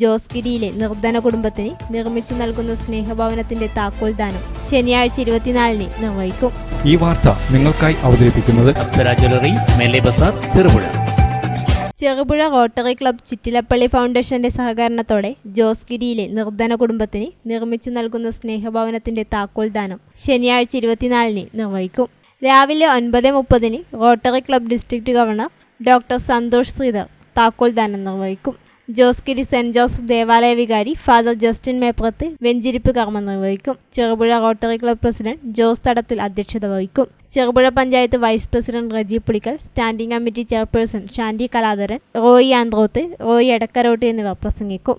ജോസ്ഗിരിയിലെ നിർധന കുടുംബത്തിന് നിർമ്മിച്ചു നൽകുന്ന സ്നേഹഭവനത്തിന്റെ താക്കോൽദാനം ശനിയാഴ്ച ഇരുപത്തിനാലിന് നിർവഹിക്കും. ഈ വാർത്ത നിങ്ങൾക്കായി അവതരിപ്പിക്കുന്നത് ചെറുപുഴ. ചെറുപുഴ റോട്ടറി ക്ലബ് ചിറ്റിലപ്പള്ളി ഫൗണ്ടേഷന്റെ സഹകരണത്തോടെ ജോസ്ഗിരിയിലെ നിർധന കുടുംബത്തിന് നിർമ്മിച്ചു നൽകുന്ന സ്നേഹഭവനത്തിന്റെ താക്കോൽദാനം ശനിയാഴ്ച ഇരുപത്തിനാലിന് നിർവഹിക്കും. രാവിലെ ഒൻപത് മുപ്പതിന് rotary club district governor doctor Santhosh Sreedhar താക്കോൽദാനം നിർവഹിക്കും. ജോസ്ഗിരി സെന്റ് ജോസഫ് ദേവാലയ വികാരി ഫാദർ ജസ്റ്റിൻ മേപ്രത്ത് വെഞ്ചിരിപ്പ് കർമ്മം നിർവഹിക്കും. Cherupuzha rotary club president Jose Thadathil അധ്യക്ഷത വഹിക്കും. Cherupuzha panchayat vice president Reji Pulickal standing committee chairperson Shandy Kaladharan Roy Anthroth Roy Edakkarott എന്നിവർ പ്രസംഗിക്കും.